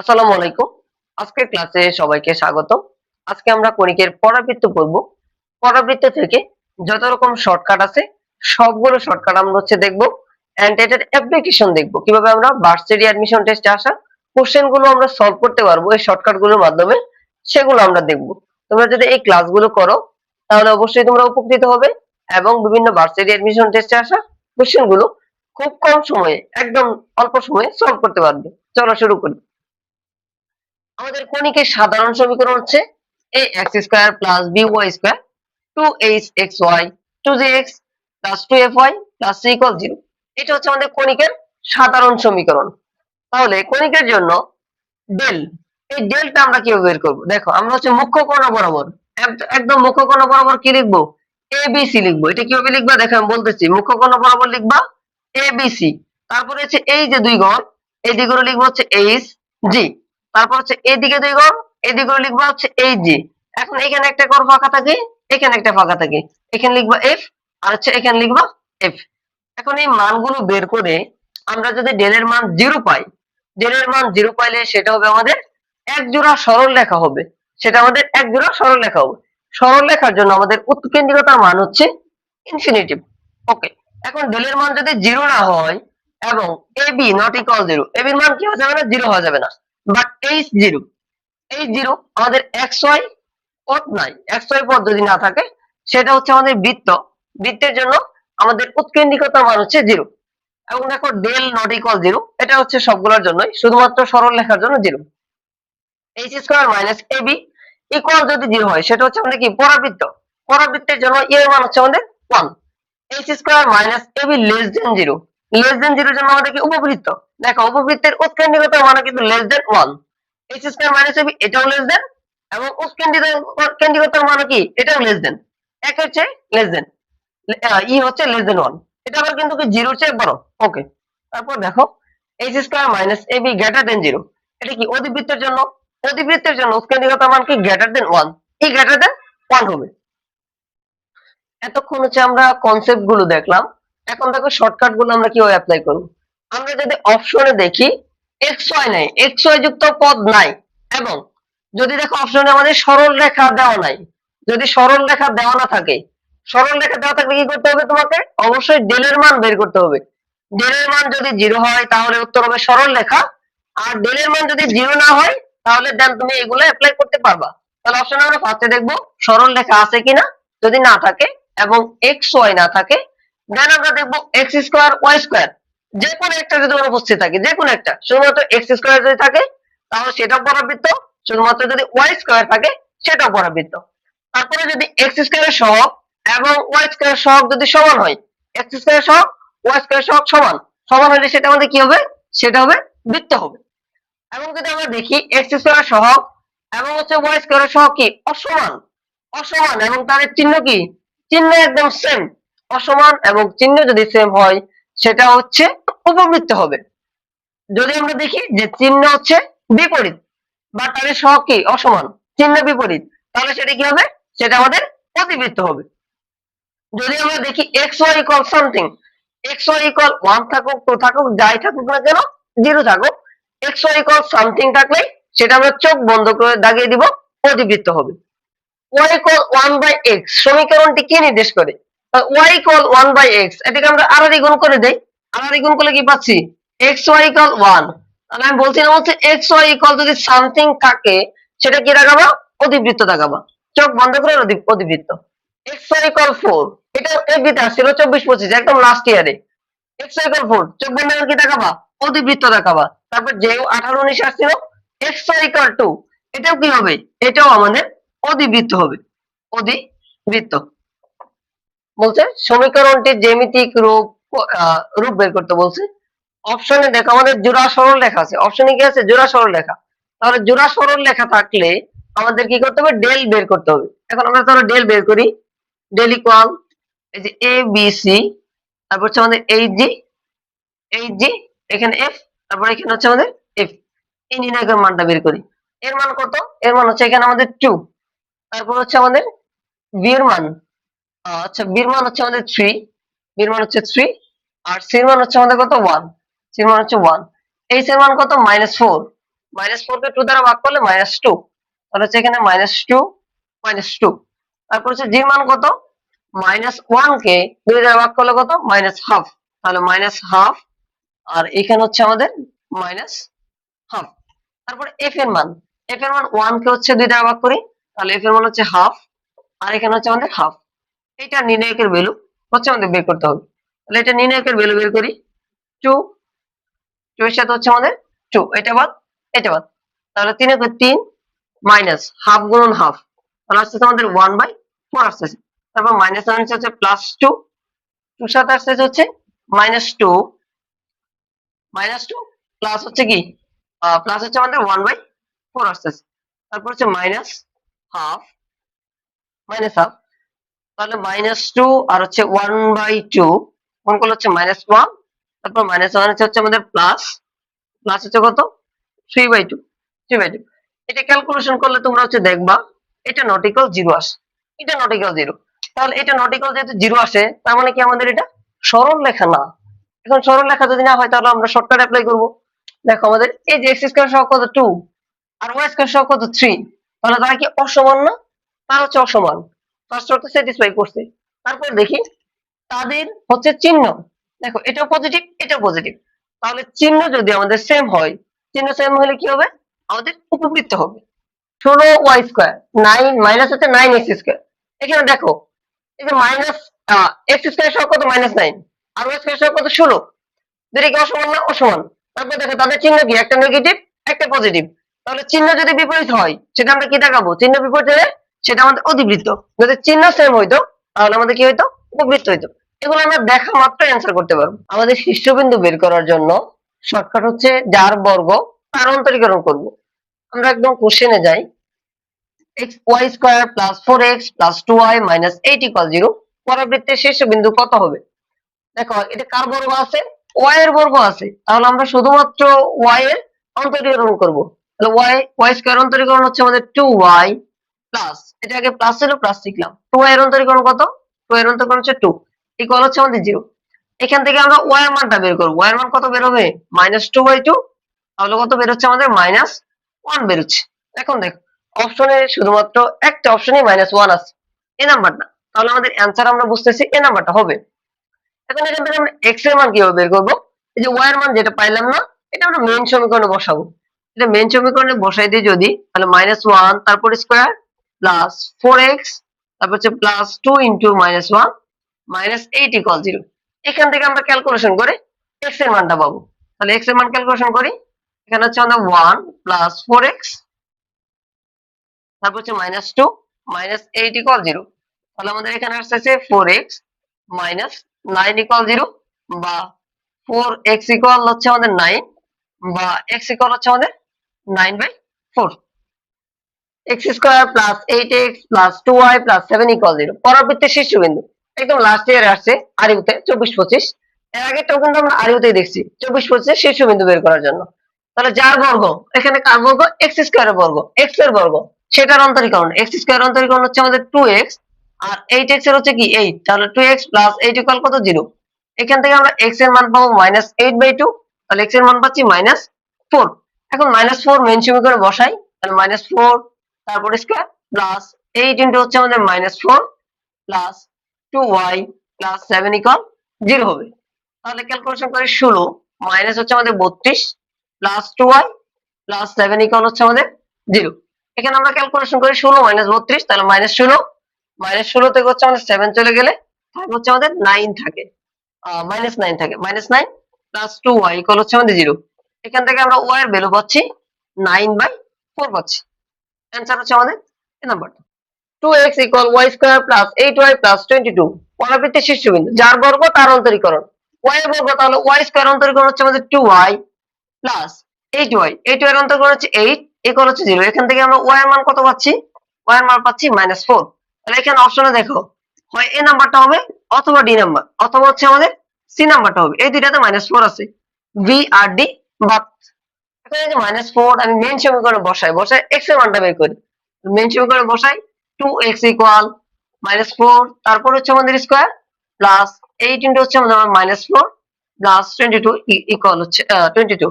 আসসালামু আলাইকুম। আজকের ক্লাসে সবাইকে স্বাগত আজকে আমরা কণিকের পরাবৃত্ত পড়ব পরাবৃত্ত থেকে যত রকম শর্টকাট আছে, সবগুলো শর্টকাট আমরা হচ্ছে দেখব। অ্যাপ্লিকেশন দেখব। কীভাবে আমরা ভার্সিটি অ্যাডমিশন টেস্টে আসা কোশ্চেনগুলো আমরা সলভ করতে পারব, এই শর্টকাটগুলোর মাধ্যমে সেগুলো আমরা দেখব। তোমরা যদি এই ক্লাসগুলো করো, তাহলে অবশ্যই তোমরা উপকৃত হবে এবং বিভিন্ন ভার্সিটি অ্যাডমিশন টেস্টে আসা কোশ্চেনগুলো খুব কম সময়ে, একদম অল্প সময়ে সলভ করতে পারবে। চলো শুরু করি। আমাদের কণিকের সাধারণ সমীকরণ হচ্ছে a x square plus b y square 2h xy 2gx plus 2fy plus c equal 0 এটা হচ্ছে আমাদের কণিকের সাধারণ সমীকরণ। তাহলে কণিকের জন্য ডেল এই ডেলটা আমরা কীভাবে বের করব? দেখো, আমরা হচ্ছে মুখ্য কোণ বরাবর, এক- একদম মুখ্য কোণ বরাবর কি লিখব? এ বি সি লিখব। এটা কীভাবে লিখবা? দেখো, আমি বলতেছি, মুখ্য কোণ বরাবর লিখবা এ বি সি। তারপরে হচ্ছে এই যে দুই ঘর, এই দিকগুলো লিখব হচ্ছে এইচ জি তারপর হচ্ছে এদিকে দুই ঘর এদিকে লিখব হচ্ছে এই জি এখন এখানে একটা ঘর ফাঁকা থাকে, এখানে একটা ফাঁকা থাকে। এখানে লিখবা এফ আর হচ্ছে এখানে লিখবা এফ এখন এই মানগুলো বের করে আমরা যদি ডেলের মান জিরো পাই ডেলের মান জিরো পাইলে সেটা হবে আমাদের এক জোড়া সরল লেখা হবে। সেটা আমাদের এক জোড়া সরল লেখা হবে। সরল লেখার জন্য আমাদের উৎকেন্দ্রিকতার মান হচ্ছে ইনফিনিটিভ ওকে এখন ডেলের মান যদি জিরো না হয়, এবং A B not equal zero A বির মান কি হয়ে যাবে না? জিরো হয়ে যাবে না। বাট এইচ জিরো এই জিরো আমাদের এক্স ওয়াই পথ নাই। এক্স ওয়াই পথ যদি না থাকে, সেটা হচ্ছে আমাদের বৃত্ত। বৃত্তের জন্য আমাদের উৎকেন্দ্রিকতার মান হচ্ছে জিরো এবং দেখো ডেল নট ইকুয়াল জিরো এটা হচ্ছে সবগুলোর জন্যই, শুধুমাত্র সরল লেখার জন্য zero H square minus A B equal যদি জিরো হয়, সেটা হচ্ছে আমাদের কি? পরাবৃত্ত। পরাবৃত্তের জন্য এ মান হচ্ছে আমাদের one H square minus A B less than zero less than জিরোর জন্য আমাদের কি? উপবৃত্ত। দেখো উপবৃত্তের উৎকেন্দ্রিকতার মান কিন্তু less than one H square minus AB এটাও লেস দেন এবং উৎকেন্দ্রিকতার মান কি? এটাও লেস দেন এক হচ্ছে লেস দেন ই হচ্ছে লেস দেন ওয়ান এটা আবার কিন্তু কি জিরোর চেয়ে বড়? ওকে তারপর দেখো H square minus AB greater than zero এটা কি অধিবৃত্তের জন্য? অধিবৃত্তের জন্য উৎকেন্দ্রিকতার মান কি greater than one E greater than one হবে। এতক্ষণ হচ্ছে আমরা কনসেপ্টগুলো দেখলাম। এখন দেখো শর্টকাটগুলো আমরা কীভাবে অ্যাপ্লাই করব? আমরা যদি অপশনে দেখি এক্স ওয়াই নাই এক্স ওয়াই যুক্ত পদ নাই। এবং যদি দেখো অপশনে আমাদের সরল রেখা দেওয়া নাই, যদি সরল রেখা দেওয়া না থাকে, সরল রেখা দেওয়া থাকলে কি করতে হবে তোমাকে? অবশ্যই ডেলের মান বের করতে হবে। ডেলের মান যদি জিরো হয়, তাহলে উত্তর হবে সরল রেখা। আর ডেলের মান যদি জিরো না হয়, তাহলে দেন তুমি এগুলো অ্যাপ্লাই করতে পারবা। তাহলে অপশনে আমরা ফার্স্টে দেখব, সরল রেখা আছে কিনা, যদি না থাকে, এবং এক্স ওয়াই না থাকে দেন আমরা দেখব এক্স স্কোয়ার ওয়াই স্কোয়ার যে কোনো একটা যদি অনুপস্থিত থাকে যে কোনো একটা, শুধুমাত্র এক্স স্কোয়ার যদি থাকে, তাহলে সেটাও পরাবৃত্ত, শুধুমাত্র যদি ওয়াই স্কোয়ার থাকে, সেটাও পরাবৃত্ত। তারপরে যদি এক্স স্কোয়ার সহগ এবং ওয়াই স্কোয়ার সহগ যদি সমান হয় এক্স স্কোয়ার সহগ ওয়াই স্কোয়ার সহগ সমান সমান হলে সেটা আমাদের কি হবে? সেটা হবে বৃত্ত হবে। এবং যদি আমরা দেখি এক্স স্কোয়ার সহগ এবং হচ্ছে ওয়াই স্কোয়ার সহগ কি? অসমান। অসমান এবং তাদের চিহ্ন কি? চিহ্ন একদম সেম অসমান এবং চিহ্ন যদি সেম হয়, সেটা হচ্ছে উপবৃত্ত হবে। যদি আমরা দেখি যে চিহ্ন হচ্ছে বিপরীত, বা তাদের সহগ কি? অসমান। চিহ্ন বিপরীত। তাহলে সেটা কি হবে? সেটা আমাদের অতিবৃত্ত হবে। যদি আমরা দেখি X Y equal something X Y equal one থাকুক টু থাকুক, যাই থাকুক না কেন জিরো থাকুক এক্স ওয়াই ইকুয়াল সামথিং থাকলেই সেটা আমরা চোখ বন্ধ করে দাগিয়ে দিব, অতিবৃত্ত হবে। Y equal one by x সমীকরণটি কি নির্দেশ করে? Y equal one by x এটাকে আমরা আরও গুণ করে দেই। আড়াআড়ি গুণ করলে কি পাচ্ছি? এক্স ওয়াই ইকুয়াল ওয়ান তাহলে আমি বলছিলাম হচ্ছে এক্স ওয়াই ইকুয়াল যদি সামথিং থাকে, সেটা কি দেখাবো? অধিবৃত্ত দেখাবো। চোখ বন্ধ করে অধিবৃত্ত। এক্স ওয়াই ইকুয়াল ফোর এটা এফবিতে আসছিল চব্বিশ পঁচিশ, একদম লাস্ট ইয়ারে এক্স ওয়াই ইকুয়াল ফোর চোখ বন্ধ করে কি দেখাবা? অধিবৃত্ত দেখাবা। তারপর যে আঠারো উনিশ আসছিল এক্স ওয়াই ইকুয়াল টু এটাও কি হবে? এটাও আমাদের অধিবৃত্ত হবে। অধিবৃত্ত। বলছে সমীকরণটির জ্যামিতিক রূপ রূপ বের করতে বলছে। অপশনে দেখো, আমাদের জোড়া সরল লেখা আছে। অপশনে কি আছে? জোড়া সরল লেখা। তাহলে জোড়া সরল লেখা থাকলে আমাদের কি করতে হবে? ডেল বের করতে হবে। এখন আমরা তাহলে ডেল বের করি। ডেল ইকুয়াল এই যে এ বি সি তারপর হচ্ছে আমাদের এইচ জি এইচ জি এখানে এফ তারপর এখানে হচ্ছে আমাদের এফ এই নির্ণায়কের মানটা বের করি। এর মান কত? এর মান হচ্ছে এখানে আমাদের টু তারপর হচ্ছে আমাদের বি এর মান। আচ্ছা বির মান হচ্ছে আমাদের থ্রি বির মান হচ্ছে থ্রি আর সির মান হচ্ছে আমাদের কত ওয়ান সির মান হচ্ছে ওয়ান এইচ এর মান কত? মাইনাস ফোর মাইনাস ফোর কে টু দ্বারা ভাগ করলে মাইনাস তাহলে হচ্ছে এখানে মাইনাস টু মাইনাস টু তারপর হচ্ছে জি মান কত? মাইনাস কে দুই দ্বারা ভাগ করলে কত? মাইনাস হাফ তাহলে মাইনাস হাফ আর এখানে হচ্ছে আমাদের মাইনাস হাফ তারপরে এফ এর মান। এফ এর মান ওয়ান কে হচ্ছে দুই দ্বারা ভাগ করি। তাহলে এফ এর মান হচ্ছে হাফ আর এখানে হচ্ছে আমাদের হাফ এটা নির্ণায়কের ভ্যালু হচ্ছে আমাদের বের করতে হবে। তাহলে এটা নির্ণায়কের ভ্যালু বের করি। টু টু এর সাথে হচ্ছে আমাদের টু এটা বাদ এটা বাদ। তাহলে তিন একে তিন মাইনাস হাফ গুণন হাফ তাহলে আসতেছে আমাদের ওয়ান বাই ফোর আসতেছে তারপর মাইনাস ওয়ান হচ্ছে প্লাস টু টুর সাথে আসতেছে হচ্ছে minus two minus two plus হচ্ছে কি? প্লাস হচ্ছে আমাদের ওয়ান বাই ফোর আসতেছে তারপর হচ্ছে মাইনাস হাফ মাইনাস হাফ তাহলে মাইনাস টু আর হচ্ছে ওয়ান বাই টু কোন করলে হচ্ছে মাইনাস ওয়ান তারপর মাইনাস ওয়ান হচ্ছে আমাদের প্লাস প্লাস হচ্ছে কত? Three by two three by two এটা ক্যালকুলেশন করলে তোমরা হচ্ছে দেখবা, এটা নটিক্যাল জিরো আসে। এটা নটিক্যাল জিরো তাহলে এটা নটিক্যাল যেহেতু জিরো আসে, তার মানে কি আমাদের এটা সরল লেখা না। এখন সরল লেখা যদি না হয়, তাহলে আমরা শর্টকাট অ্যাপ্লাই করব। দেখো আমাদের এই যে এক্স স্কোয়ার সহ কত টু আর ওয়াই স্কোয়ার সহ কত থ্রি তাহলে তারা কি অসমান না? তার হচ্ছে অসমান। স্যাটিসফাই করছে। তারপর দেখি, তাদের হচ্ছে চিহ্ন। দেখো, এটাও পজিটিভ এটাও পজিটিভ তাহলে চিহ্ন যদি আমাদের সেম হয়, চিহ্ন সেম হলে কি হবে? আমাদের উপবৃত্ত হবে। ষোলো ওয়াই স্কোয়ার নাইন মাইনাস হচ্ছে নাইন এক্স স্কোয়ার এখানে দেখো, এই যে মাইনাস এক্স স্কোয়ার সহ কত? মাইনাস নাইন আর ওয়াই স্কোয়ার সহ কত? ষোলো। দুটো কি অসমান না অসমান? তারপর দেখো, তাদের চিহ্ন কি? একটা নেগেটিভ একটা পজিটিভ তাহলে চিহ্ন যদি বিপরীত হয়, সেটা আমরা কি দেখাবো? চিহ্ন বিপরীত হলে সেটা আমাদের অধিবৃত্ত যদি চিহ্ন সেম হইতো, তাহলে আমাদের কি হইতো? উপবৃত্ত হইতো। এগুলো আমরা দেখা মাত্র অ্যান্সার করতে পারব। আমাদের শীর্ষবিন্দু বের করার জন্য শর্টকাট হচ্ছে যার বর্গ তার অন্তরীকরণ করব। আমরা একদম কোশ্চেনে যাই। X y square plus four x plus two y minus eight equal zero পরাবৃত্তের শীর্ষবিন্দু কত হবে? দেখো, এটা কার বর্গ আছে? ওয়াই এর বর্গ আছে। তাহলে আমরা শুধুমাত্র ওয়াই এর অন্তরীকরণ করব। তাহলে ওয়াই ওয়াই স্কোয়ার অন্তরীকরণ হচ্ছে আমাদের টু ওয়াই প্লাস এটা আগে প্লাস ছিল প্লাস লিখলাম টু এর অন্তরীকরণ কত? টু এর অন্তরীকরণ হচ্ছে টু ইকুয়াল হচ্ছে আমাদের জিরো এখান থেকে আমরা ওয়াই এর মানটা বের করব। ওয়াই এর মান কত বের হবে? মাইনাস টু বাই টু তাহলে কত বের হচ্ছে আমাদের? মাইনাস ওয়ান বের হচ্ছে। এখন দেখো অপশনে শুধুমাত্র একটা অপশনে মাইনাস ওয়ান আছে। এই নাম্বারটা তাহলে আমাদের অ্যান্সার আমরা বুঝতেছি এ নাম্বারটা হবে। এখন এখান থেকে আমরা এক্সের মান কীভাবে বের করব? এই যে ওয়াই এর মান যেটা পাইলাম না, এটা আমরা মেইন সমীকরণে বসাবো। এটা মেইন সমীকরণে বসাই দিই যদি, তাহলে মাইনাস ওয়ান তারপর স্কোয়ার প্লাস ফোর এক্স তারপর হচ্ছে plus two into minus one minus eight equal zero এখান থেকে আমরা ক্যালকুলেশন করে এক্সের মানটা পাবো। তাহলে এক্সের মান ক্যালকুলেশন করি। এখানে হচ্ছে আমাদের ওয়ান প্লাস ফোর এক্স তারপর হচ্ছে minus two minus eight equal zero তাহলে আমাদের এখানে আসতেছে four x minus nine equal zero বা ফোর এক্স ইকুয়াল হচ্ছে আমাদের নাইন বা এক্স ইকুয়াল হচ্ছে আমাদের nine by four x square plus eight x plus two y plus seven equal zero পরবর্তীতে শীর্ষবিন্দু একদম লাস্ট ইয়ারে আসছে আরিউতে চব্বিশ পঁচিশ। এর আগেরটাও কিন্তু আমরা আরিউতেই দেখছি চব্বিশ পঁচিশে শীর্ষবিন্দু বের করার জন্য। তাহলে যার বর্গ? এখানে কার বর্গ? এক্স স্কোয়ারের বর্গ। এক্সের বর্গ। সেটার অন্তরীকরণ। এক্স স্কোয়ার অন্তরীকরণ হচ্ছে আমাদের টু এক্স আর এইট এক্সের হচ্ছে কি এইট তাহলে two x plus eight equal কত? জিরো এখান থেকে আমরা এক্সের মান পাবো মাইনাস এইট বাই টু তাহলে এক্সের মান পাচ্ছি মাইনাস ফোর এখন মাইনাস ফোর মেন সমীকরণে বসাই। তাহলে মাইনাস ফোর তারপরে স্কোয়ার প্লাস এইট হচ্ছে আমাদের minus four plus two y plus seven equal zero হবে। তাহলে ক্যালকুলেশন করে ষোলো মাইনাস হচ্ছে আমাদের বত্রিশ plus two y plus seven equal হচ্ছে আমাদের জিরো এখানে আমরা ক্যালকুলেশন করি ষোলো মাইনাস বত্রিশ, তাহলে মাইনাস ষোলো মাইনাস ষোলো থেকে হচ্ছে আমাদের সেভেন চলে গেলে তারপর হচ্ছে আমাদের নাইন থাকে। মাইনাস নাইন থাকে। Minus nine plus two y equal হচ্ছে আমাদের জিরো এখান থেকে আমরা ওয়াই এর ভ্যালু পাচ্ছি নাইন বাই ফোর পাচ্ছি। অ্যান্সার হচ্ছে আমাদের এই নাম্বারটা two. X equal y square শীর্ষবিন্দু, যার বর্গ তার অন্তরীকরণ। ওয়াই এর বর্গ তাহলে ওয়াই অন্তরীকরণ হচ্ছে আমাদের two y plus eight y eight y এর অন্তরীকরণ হচ্ছে এইট ইকুয়াল হচ্ছে জিরো এখান থেকে আমরা ওয়াই এর মান কত পাচ্ছি? ওয়াই এর মান পাচ্ছি মাইনাস ফোর তাহলে এখানে অপশনে দেখো, হয় এ নাম্বারটা হবে অথবা ডি নাম্বার অথবা হচ্ছে আমাদের সি নাম্বারটা হবে। এই দুইটাতে মাইনাস ফোর আছে। ভি আর ডি বাদ। মাইনাস ফোর আমি মেন সমীকরণে বসাই বসাই এক্সের মানটা বের করি। মেন সমীকরণে বসাই two x equal minus four তারপর হচ্ছে আমাদের স্কোয়ার প্লাস এইট ইন্টু হচ্ছে আমাদের minus four plus twenty two equal হচ্ছে টোয়েন্টি টু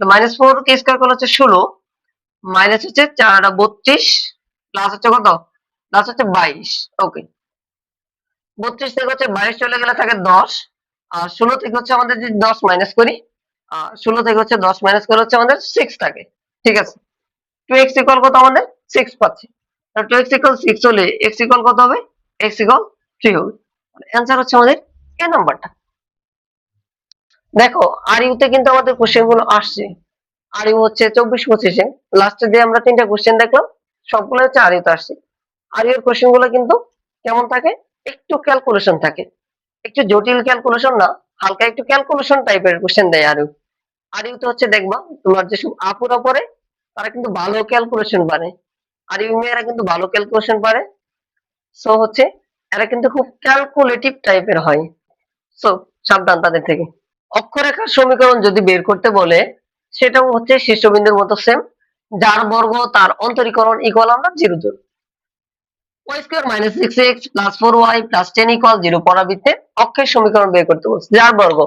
মাইনাস ফোর কে স্কোয়ার করলে হচ্ছে ষোলো মাইনাস হচ্ছে চারটা বত্রিশ প্লাস হচ্ছে কত? প্লাস হচ্ছে বাইশ ওকে বত্রিশ থেকে হচ্ছে বাইশ চলে গেলে থাকে দশ, আর ষোলো থেকে হচ্ছে আমাদের যদি দশ মাইনাস করি ষোলো থেকে হচ্ছে দশ মাইনাস করে হচ্ছে আমাদের সিক্স থাকে। ঠিক আছে? টু এক্স ইকুয়াল কত আমাদের? সিক্স পাচ্ছি। টু এক্স ইকুয়াল সিক্স হলে এক্স ইকুয়াল কত হবে? এক্স ইকুয়াল থ্রি হবে। অ্যান্সার হচ্ছে আমাদের এ নাম্বারটা দেখো আর ইউতে কিন্তু আমাদের কোশ্চেনগুলো আসছে। আর ইউ হচ্ছে চব্বিশ পঁচিশে। লাস্টে দিয়ে আমরা তিনটা কোশ্চেন দেখলাম সবগুলো হচ্ছে আর ইউতে আসছে। আর ইউর কোশ্চেনগুলো কিন্তু কেমন থাকে? একটু ক্যালকুলেশন থাকে। একটু জটিল ক্যালকুলেশন না, হালকা একটু ক্যালকুলেশন টাইপের কোশ্চেন দেয় আর ইউ আর ইউতে হচ্ছে দেখবা, তোমার যেসব আপুরা পড়ে, তারা কিন্তু ভালো ক্যালকুলেশন পারে আর ইউ মেয়েরা কিন্তু ভালো ক্যালকুলেশন পারে সো হচ্ছে, এরা কিন্তু খুব ক্যালকুলেটিভ টাইপের হয়। সো সাবধান তাদের থেকে। অক্ষরেখার সমীকরণ যদি বের করতে বলে, সেটাও হচ্ছে শীর্ষবিন্দুর মতো সেম যার বর্গ তার অন্তরীকরণ ইকুয়াল আমরা zero zero y square minus six x plus four y plus ten equal zero পরাবৃত্তে অক্ষের সমীকরণ বের করতে বলছে। যার বর্গ?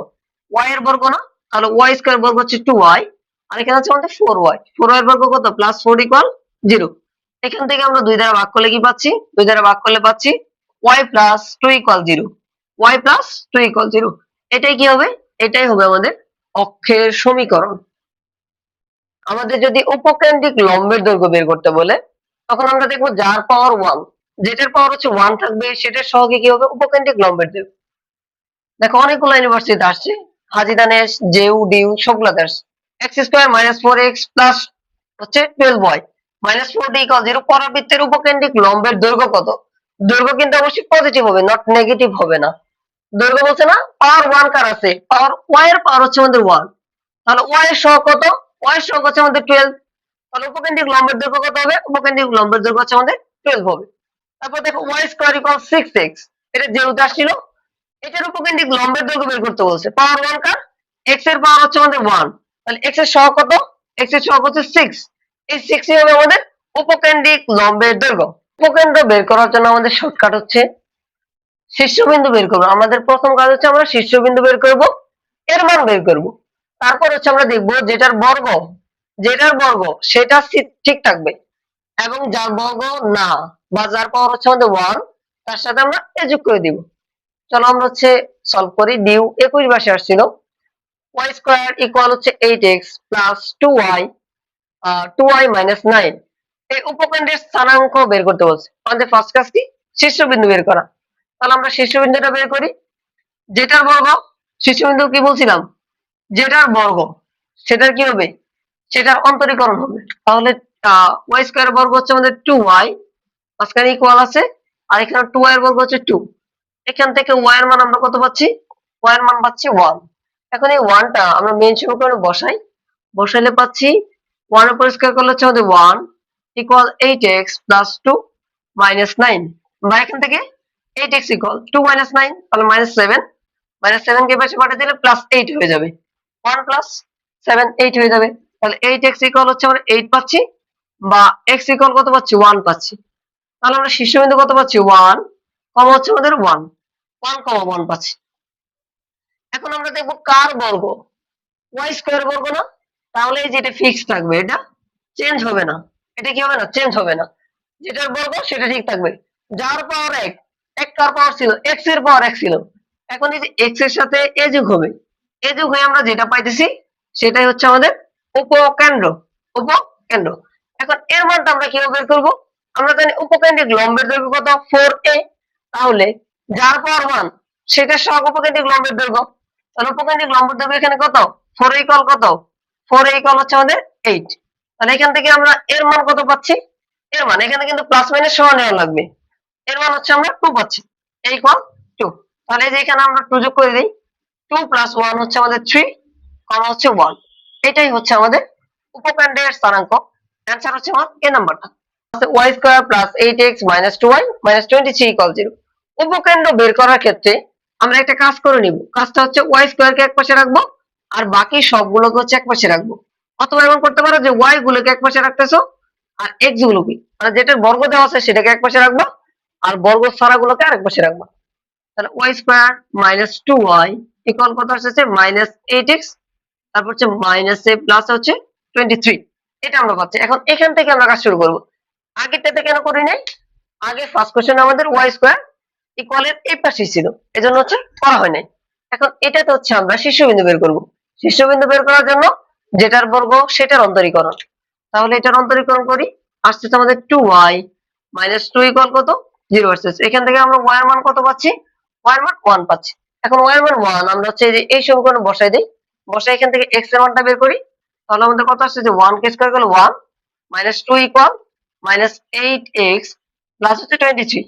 ওয়াই এর বর্গ না? তাহলে ওয়াই স্কোয়ার বর্গ হচ্ছে টু ওয়াই আর এখানে হচ্ছে আমাদের ফোর ওয়াই ফোর ওয়াই বর্গ কত? প্লাস ফোর ইকুয়াল জিরো এখান থেকে আমরা দুই দ্বারা ভাগ করলে কি পাচ্ছি? দুই দ্বারা ভাগ করলে পাচ্ছি y plus two equal zero y plus two equal zero এটাই কি হবে? এটাই হবে আমাদের অক্ষের সমীকরণ। আমাদের যদি উপকেন্দ্রিক লম্বের দৈর্ঘ্য বের করতে বলে, তখন আমরা দেখব যার পাওয়ার ওয়ান যেটার পাওয়ার হচ্ছে ওয়ান থাকবে, সেটার সহগে কি হবে? উপকেন্দ্রিক লম্বের দৈর্ঘ্য। দেখো অনেকগুলো ইউনিভার্সিটি আসছে। হাজিদানেশ জেউ, ডিউ সবগুলাতে আসছে x square minus four x plus হচ্ছে twelve y minus four d equal zero পরাবৃত্তের উপকেন্দ্রিক লম্বের দৈর্ঘ্য কত? দৈর্ঘ্য কিন্তু অবশ্যই পজিটিভ হবে নট নেগেটিভ হবে না। দৈর্ঘ্য বলছে না পাওয়ার ওয়ান কার আছে? পাওয়ার ওয়াই এর পাওয়ার হচ্ছে আমাদের ওয়ান তাহলে ওয়াই এর সহ কত? ওয়াই এর সহ হচ্ছে আমাদের টুয়েলভ তাহলে উপকেন্দ্রিক লম্বের দৈর্ঘ্য কত হবে? উপকেন্দ্রিক লম্বের দৈর্ঘ্য হচ্ছে আমাদের টুয়েলভ হবে। তারপর দেখো y square equal six x এটা যেহেতু আসছিল এটার উপকেন্দ্রিক লম্বের দৈর্ঘ্য বের করতে বলছে। পাওয়ার ওয়ান কার এক্সের পাওয়ার হচ্ছে আমাদের ওয়ান তাহলে এক্সের সহ কত? এক্সের সহ হচ্ছে সিক্স এই সিক্স হবে আমাদের উপকেন্দ্রিক লম্বের দৈর্ঘ্য। উপকেন্দ্র বের করার জন্য আমাদের শর্টকাট হচ্ছে শীর্ষবিন্দু বের করব। আমাদের প্রথম কাজ হচ্ছে আমরা শীর্ষবিন্দু বের করব, এর মান বের করব। তারপর হচ্ছে আমরা দেখব যেটার বর্গ যেটার বর্গ, সেটা ঠিক থাকবে। এবং যার বর্গ না, বা যার পাওয়ার হচ্ছে আমাদের ওয়ান তার সাথে আমরা এ যোগ করে দিব। চলো আমরা হচ্ছে সলভ করি ডিউ একুশ বাসে আসছিল। ওয়াই স্কোয়ার ইকুয়াল হচ্ছে eight x plus two y two y minus nine এই উপকেন্দ্রের স্থানাঙ্ক বের করতে বলছে। আমাদের ফার্স্ট কাজ কি? শীর্ষবিন্দু বের করা। তাহলে আমরা শীর্ষবিন্দুটা বের করি। যেটার বর্গ শীর্ষবিন্দু কি বলছিলাম? যেটার বর্গ, সেটার কি হবে? সেটার অন্তরীকরণ হবে। তাহলে ওয়াই স্কোয়ার বর্গ হচ্ছে আমাদের টু ওয়াই মাঝখানে ইকুয়াল আছে, আর এখানে টু ওয়াই বর্গ হচ্ছে টু এখান থেকে ওয়াই এর মান আমরা কত পাচ্ছি? ওয়াই এর মান পাচ্ছি ওয়ান এখন এই ওয়ানটা আমরা মেন সমীকরণে বসাই। বসাইলে পাচ্ছি ওয়ান উপর স্কোয়ার করলে হচ্ছে আমাদের one equal eight x plus two minus nine বা এখান থেকে eight x equal two minus nine তাহলে মাইনাস সেভেন মাইনাস সেভেন কে পাশে পাঠিয়ে দিলে প্লাস এইট হয়ে যাবে। ওয়ান প্লাস সেভেন এইট হয়ে যাবে। তাহলে এইট এক্স ইকুয়াল হচ্ছে আমরা এইট পাচ্ছি বা এক্স ইকুয়াল কত পাচ্ছি? ওয়ান পাচ্ছি। তাহলে আমরা শীর্ষবিন্দু কত পাচ্ছি? ওয়ান কম হচ্ছে আমাদের ওয়ান ওয়ান কমা ওয়ান পাচ্ছি? এখন আমরা দেখব কার বর্গ? ওয়াই স্কোয়ার বর্গ না? তাহলে এই যেটা ফিক্স থাকবে, এটা চেঞ্জ হবে না। এটা কি হবে না? চেঞ্জ হবে না। যেটার বর্গ, সেটা ঠিক থাকবে। যার পাওয়ার এক এক কার পাওয়ার ছিল? এক্সের পাওয়ার এক ছিল। এখন এই যে এক্সের সাথে এ যোগ হবে এ যোগ হয়ে আমরা যেটা পাইতেছি, সেটাই হচ্ছে আমাদের উপকেন্দ্র উপকেন্দ্র। এখন এর মানটা আমরা কীভাবে বের করব? আমরা জানি উপকেন্দ্রিক লম্বের দৈর্ঘ্য কত? ফোর এ তাহলে যার পাওয়ার ওয়ান সেটার সহগ উপকেন্দ্রিক লম্বের দৈর্ঘ্য তাহলে উপকেন্দ্রিক লম্বের দৈর্ঘ্য এখানে কত? ফোর ইকাল কত? ফোর ইকাল হচ্ছে আমাদের এইট তাহলে এখান থেকে আমরা এর মান কত পাচ্ছি? এর মান, এখানে কিন্তু প্লাস মাইনাস সমান নেওয়া লাগবে। এর মান হচ্ছে আমরা টু পাচ্ছি। এই কল টু তাহলে যে এখানে আমরা টু যোগ করে দিই টু প্লাস ওয়ান হচ্ছে আমাদের থ্রি কমা হচ্ছে ওয়ান এটাই হচ্ছে আমাদের উপকেন্দ্রের স্থানাঙ্ক। অ্যান্সার হচ্ছে আমার এ নাম্বারটা y square plus eight x minus two y minus twenty three equal zero উপকেন্দ্র বের করার ক্ষেত্রে আমরা একটা কাজ করে নিব। কাজটা হচ্ছে ওয়াই স্কোয়ারকে এক পাশে রাখব আর বাকি সবগুলোকে হচ্ছে এক পাশে রাখব। অথবা এমন করতে পারো যে ওয়াই গুলোকে এক পাশে রাখতেছো আর এক্স গুলোকে মানে যেটার বর্গ দেওয়া আছে সেটাকে এক পাশে রাখব আর বর্গ ছাড়া গুলোকে আরেক পাশে রাখব। তাহলে y square minus two y equal কত আসছে মাইনাস এইট এক্স তারপর হচ্ছে মাইনাস এ প্লাস হচ্ছে টোয়েন্টি থ্রি এটা আমরা পাচ্ছি। এখন এখান থেকে আমরা কাজ শুরু করব। আগেরটাতে কেন করি নাই? আগে ফার্স্ট কোশ্চেন আমাদের ওয়াই স্কোয়ার ইকুয়ালের এই পাশেই ছিল। এজন্য হচ্ছে করা হয় নাই। এখন এটাতে হচ্ছে আমরা শীর্ষবিন্দু বের করব। শীর্ষবিন্দু বের করার জন্য যেটার বর্গ, সেটার অন্তরীকরণ। তাহলে এটার অন্তরীকরণ করি। আসতেছে আমাদের two y minus two equal কত? জিরো আসতেছে এখান থেকে আমরা ওয়াই এর মান কত পাচ্ছি? ওয়াই এর মান ওয়ান পাচ্ছি। এখন ওয়াই এর মান ওয়ান আমরা হচ্ছে এই সমীকরণে বসাই দিই। বসাই এখান থেকে এক্সের মানটা বের করি। তাহলে আমাদের কত আসছে? যে ওয়ান কে স্কোয়ার গেল one minus two equal minus eight x plus হচ্ছে টোয়েন্টি থ্রি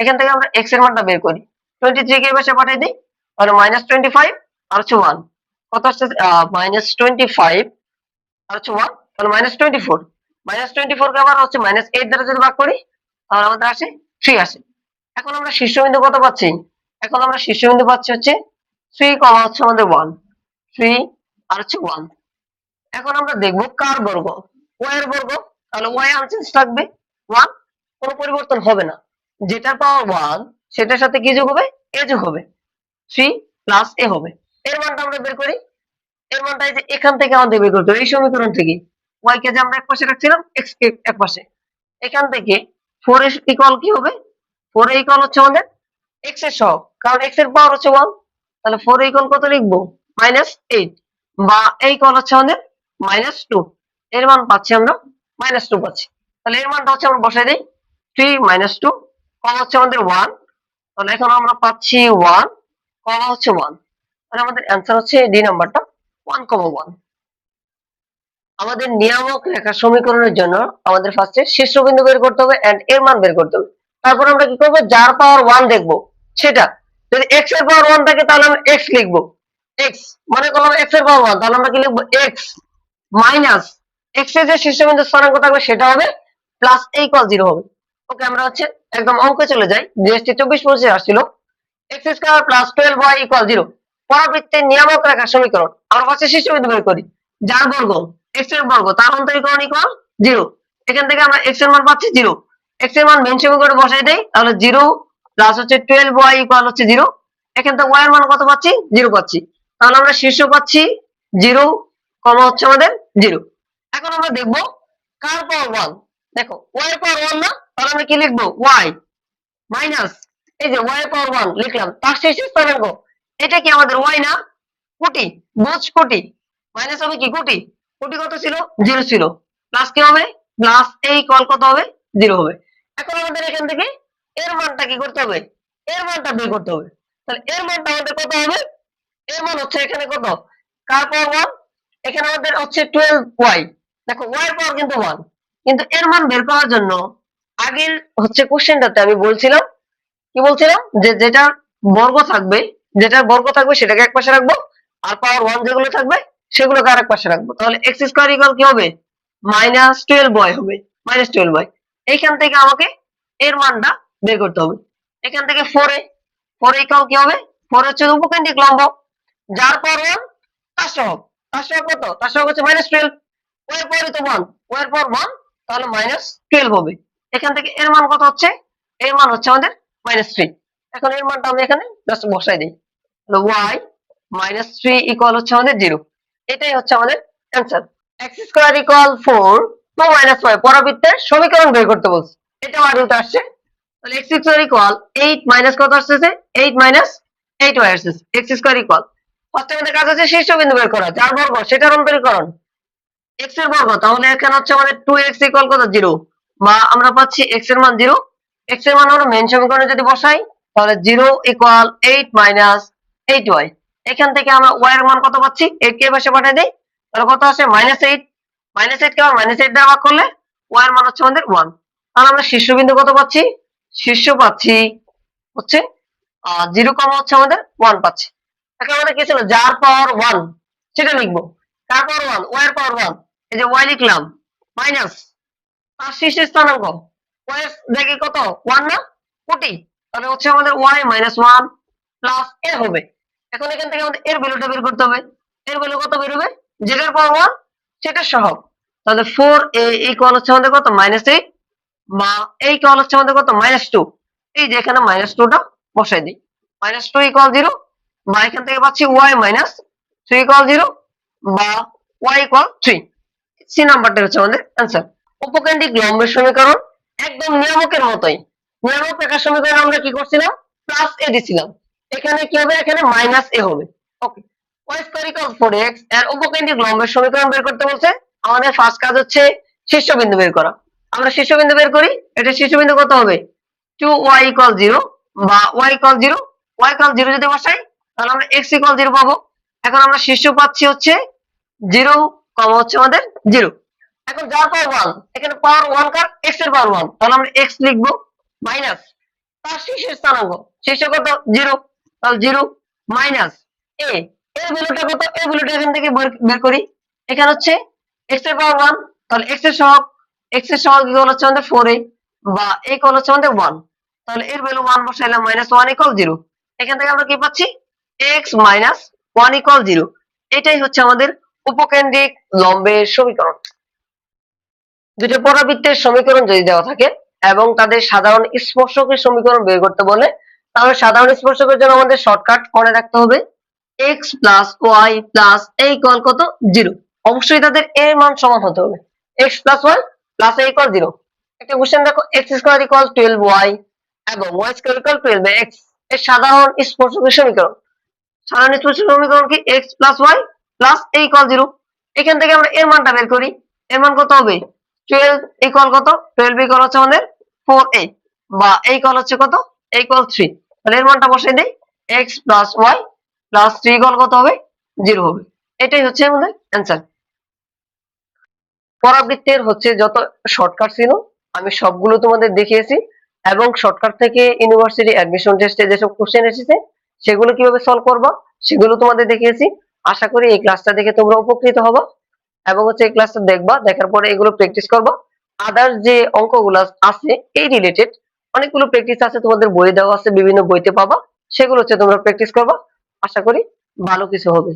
এখান থেকে আমরা এক্সের মানটা বের করি। টোয়েন্টি থ্রি কে বসে পাঠিয়ে দিই, তাহলে মাইনাস টোয়েন্টি ফাইভ আর হচ্ছে ওয়ান কত আসছে? মাইনাস টোয়েন্টি ফাইভ আর হচ্ছে ওয়ান তাহলে minus twenty four minus twenty four কে আবার হচ্ছে মাইনাস এইট দ্বারা যদি ভাগ করি, তাহলে আমাদের আসে থ্রি আসে। এখন আমরা শীর্ষবিন্দু কত পাচ্ছি? এখন আমরা শীর্ষবিন্দু পাচ্ছি হচ্ছে থ্রি কমা হচ্ছে আমাদের ওয়ান থ্রি আর হচ্ছে ওয়ান এখন আমরা দেখব কার বর্গ? ওয়াই এর বর্গ। তাহলে ওয়াই আনচেঞ্জ থাকবে। ওয়ান কোনো পরিবর্তন হবে না। যেটার পাওয়ার ওয়ান সেটার সাথে কি যোগ হবে? এ যোগ হবে। থ্রি প্লাস এ হবে। এর মানটা আমরা বের করি। এর মানটা যে এখান থেকে আমাদের বের করতে এই সমীকরণ থেকে ওয়াই কে যে আমরা এক পাশে রাখছিলাম এক্স কে এক পাশে এখান থেকে ফোর এর ইকুয়াল কি হবে? ফোর এর ইকুয়াল হচ্ছে আমাদের এক্সের সহগ। কারণ এক্সের পাওয়ার হচ্ছে ওয়ান তাহলে ফোর এর ইকুয়াল কত লিখব? মাইনাস এইট বা এই কল হচ্ছে আমাদের মাইনাস টু এর মান পাচ্ছি আমরা মাইনাস টু পাচ্ছি। তাহলে এর মানটা হচ্ছে আমরা বসাই দিই। থ্রি মাইনাস টু কম হচ্ছে আমাদের ওয়ান তাহলে এখন আমরা পাচ্ছি ওয়ান হচ্ছে ওয়ান তাহলে আমাদের অ্যান্সার হচ্ছে ডি নাম্বারটা ওয়ান ওয়ান আমাদের নিয়ামক সমীকরণের জন্য আমাদের ফার্স্টে বের করতে হবে এন্ড এর মান বের করতে হবে। তারপর আমরা কি করব? যার পাওয়ার ওয়ান দেখব। সেটা, যদি এক্সের পাওয়ার ওয়ান থাকে তাহলে আমরা এক্স লিখব। এক্স মনে করলাম এক্সের পাওয়ার ওয়ান তাহলে আমরা কি লিখব? এক্স মাইনাস এক্সের যে শীর্ষবিন্দু স্থানাঙ্ক থাকবে সেটা হবে প্লাস এই কল জিরো হবে। ওকে আমরা হচ্ছে একদম অঙ্কে চলে যাই। জিএসটি চব্বিশ পঁচিশে আসছিল। X square plus twelve y equal zero পরাবৃত্তের নিয়ামক রেখা সমীকরণ। আমরা ফার্স্টে শীর্ষবিন্দু বের করি। যার বর্গ? এক্সের বর্গ। তার অন্তরীকরণ ইকুয়াল জিরো এখান থেকে আমরা এক্সের মান পাচ্ছি জিরো এক্সের মান মেন সমীকরণে বসাই দেই, তাহলে জিরো প্লাস হচ্ছে টুয়েলভ ওয়াই ইকুয়াল হচ্ছে জিরো এখান থেকে ওয়াই এর মান কত পাচ্ছি? জিরো পাচ্ছি। তাহলে আমরা শীর্ষ পাচ্ছি জিরো কমা হচ্ছে আমাদের জিরো এখন আমরা দেখব কার পাওয়ার ওয়ান দেখো ওয়াই পাওয়ার ওয়ান না তাহলে আমরা কি লিখব? ওয়াই মাইনাস এই যে ওয়াই পাওয়ার ওয়ান লিখলাম, তার শেষে স্থানাঙ্ক এটা কি আমাদের ওয়াই না? কোটি বোঝ কোটি মাইনাস হবে কি কোটি? কোটি কত ছিল? জিরো ছিল। প্লাস কি হবে? প্লাস এই কল কত হবে? জিরো হবে। এখন আমাদের এখান থেকে এর মানটা কি করতে হবে? এর মানটা বের করতে হবে। তাহলে এর মানটা আমাদের কত হবে? এর মান হচ্ছে এখানে কত? কার পাওয়ার ওয়ান এখানে আমাদের হচ্ছে টুয়েলভ ওয়াই দেখো ওয়াই পাওয়ার কিন্তু ওয়ান কিন্তু এর মান বের করার জন্য আগের হচ্ছে কোশ্চেনটাতে আমি বলছিলাম, কি বলছিলাম? যে যেটার বর্গ থাকবে যেটার বর্গ থাকবে সেটাকে এক পাশে রাখব, আর পাওয়ার ওয়ান যেগুলো থাকবে সেগুলোকে আরেক পাশে রাখব। তাহলে এক্স স্কোয়ার ইকুয়াল কি হবে? মাইনাস টুয়েলভ ওয়াই হবে মাইনাস টুয়েলভ ওয়াই এইখান থেকে আমাকে এর মানটা বের করতে হবে। এখান থেকে ফোর ফোর ইকুয়াল কি হবে? ফোর হচ্ছে উপকেন্দ্রিক লম্ব। যার পাওয়ার ওয়ান তার সহগ। তার সহগ কত? তার সহগ হচ্ছে মাইনাস টুয়েলভ ওয়াই পাওয়ার তো ওয়ান ওয়াই পর ওয়ান তাহলে মাইনাস টুয়েলভ হবে। এখান থেকে এর মান কত হচ্ছে? এর মান হচ্ছে আমাদের মাইনাস থ্রি এখন এর মানটা আমি এখানে জাস্ট বসাই দিই। ওয়াই মাইনাস থ্রি ইকুয়াল হচ্ছে আমাদের জিরো এটাই হচ্ছে আমাদের answer x square equal four two minus y পরাবৃত্তের সমীকরণ বের করতে বলছে। এটা আমার রুট আসছে। তাহলে x square equal eight minus কত আসতেছে? এইট মাইনাস এইট ওয়াই আসতেছে। এক্স স্কোয়ার ইকুয়াল ফার্স্টে আমাদের কাজ আছে শীর্ষবিন্দু বের করা, যার বর্গ, সেটার অন্তরীকরণ এক্সের বর্গ, তাহলে এখানে হচ্ছে আমাদের টু এক্স ইকুয়াল কত? জিরো বা আমরা পাচ্ছি এর মান এর মান আমরা মেন সমীকরণে যদি বসাই, তাহলে equal eight minus eight y এখান থেকে আমরা এর মান কত পাচ্ছি? কে পাশে পাঠিয়ে তাহলে কত আসে? মাইনাস এইট মাইনাস এইট কে আবার দ্বারা ভাগ করলে এর মান হচ্ছে আমাদের ওয়ান তাহলে আমরা শীর্ষবিন্দু কত পাচ্ছি? শীর্ষ পাচ্ছি হচ্ছে জিরো কমা হচ্ছে আমাদের ওয়ান পাচ্ছি। এখন আমাদের কি ছিল? যার পাওয়ার ওয়ান সেটা লিখব। কার পাওয়ার ওয়ানের পাওয়ার ওয়ান এই যে ওয়াই লিখলাম মাইনাস তার শীর্ষের স্থানাঙ্ক ওয়াই দেখি কত? ওয়ান না? কোটি তাহলে হচ্ছে আমাদের y minus one plus a হবে। এখন এখান থেকে আমাদের এর ভ্যালুটা বের করতে হবে। এর ভ্যালু কত বেরোবে যেটার পাওয়ার ওয়ান সেটার সহগ। তাহলে ফোর এ ইকুয়াল হচ্ছে আমাদের কত? মাইনাস এইট বা এই ইকুয়াল হচ্ছে আমাদের কত? মাইনাস টু এই যে এখানে মাইনাস টুটা বসাই দিই। মাইনাস টু ইকুয়াল জিরো বা এখান থেকে পাচ্ছি y minus three equal zero বা ওয়াই ইকুয়াল থ্রি সি নাম্বারটা হচ্ছে আমাদের অ্যান্সার উপকেন্দ্রিক লম্বের সমীকরণ একদম নিয়ামকের মতোই। নিয়ামক রেখার সমীকরণ আমরা কি করছিলাম? প্লাস এ দিছিলাম। এখানে কি হবে? এখানে মাইনাস এ হবে। ওকে y স্কয়ার ইকুয়াল 4x এর উপকেন্দ্রিক লম্বের ফার্স্ট কাজ হচ্ছে বের করা। আমরা বের করি, এটা হবে? 2y ইকুয়াল 0 বা y ইকুয়াল 0 y ইকুয়াল 0 যদি তাহলে আমরা x ইকুয়াল 0 পাবো। এখন আমরা শীর্ষ পাচ্ছি হচ্ছে 0 কম হচ্ছে আমাদের 0 এখন যার পাওয়ার 1 এখানে পাওয়ার 1 কার, x এর পাওয়ার 1 তাহলে আমরা x লিখব মাইনাস তার শীর্ষের স্থানাঙ্ক শীর্ষ কত? 0 তাহলে 0 মাইনাস a এর ভ্যালুটা কত? এই ভ্যালুটা এখান থেকে বের করি। এখানে হচ্ছে x এর পাওয়ার 1 তাহলে x এর সহগ, x এর সহগ ইকুয়াল হচ্ছে আমাদের 4a বা a ইকুয়াল হচ্ছে আমাদের 1 তাহলে এর ভ্যালু 1 বসাইলাম মাইনাস 1 ইকুয়াল 0 এখান থেকে আমরা কি পাচ্ছি? x মাইনাস 1 ইকুয়াল 0 এটাই হচ্ছে আমাদের উপকেন্দ্রিক লম্বের সমীকরণ। দুটো পরাবৃত্তের সমীকরণ যদি দেওয়া থাকে এবং তাদের সাধারণ স্পর্শকের সমীকরণ বের করতে বলে, তাহলে সাধারণ স্পর্শকের জন্য আমাদের শর্টকাট মনে রাখতে হবে। x plus y plus a equal কত? জিরো অবশ্যই তাদের এর মান সমান হতে হবে। x plus y plus a equal zero একটা কোশ্চেন দেখো x square equal twelve y এবং ওয়াই স্কয়ার ইকুয়াল টুয়েলভ এক্সের সাধারণ স্পর্শকের সমীকরণ। সাধারণ স্পর্শকের সমীকরণ কি? x plus y plus a equal zero এখান থেকে আমরা এর মানটা বের করি। এর মান কত হবে? টুয়েলভ ইকুয়াল কত? টুয়েলভ ইকুয়াল হচ্ছে আমাদের ফোর a বা a ইকুয়াল হচ্ছে কত? A ইকুয়াল থ্রি তাহলে এর মানটা বসাই দেই। X plus y plus three equal কত হবে? জিরো হবে। এটাই হচ্ছে আমাদের অ্যান্সার পরাবৃত্তের হচ্ছে যত শর্টকাট ছিল, আমি সবগুলো তোমাদের দেখিয়েছি। এবং শর্টকাট থেকে ইউনিভার্সিটি অ্যাডমিশন টেস্টে যেসব কোশ্চেন এসেছে, সেগুলো কীভাবে সলভ করবা, সেগুলো তোমাদের দেখিয়েছি। আশা করি এই ক্লাসটা দেখে তোমরা উপকৃত হব এবং হচ্ছে এই ক্লাসটা দেখবা, দেখার পরে এগুলো প্র্যাকটিস করবা। আদার্স যে অঙ্কগুলো আছে এই রিলেটেড অনেকগুলো প্র্যাকটিস আছে, তোমাদের বই দেওয়া আছে, বিভিন্ন বইতে পাবা, সেগুলো হচ্ছে তোমরা প্র্যাকটিস করবা। আশা করি ভালো কিছু হবে।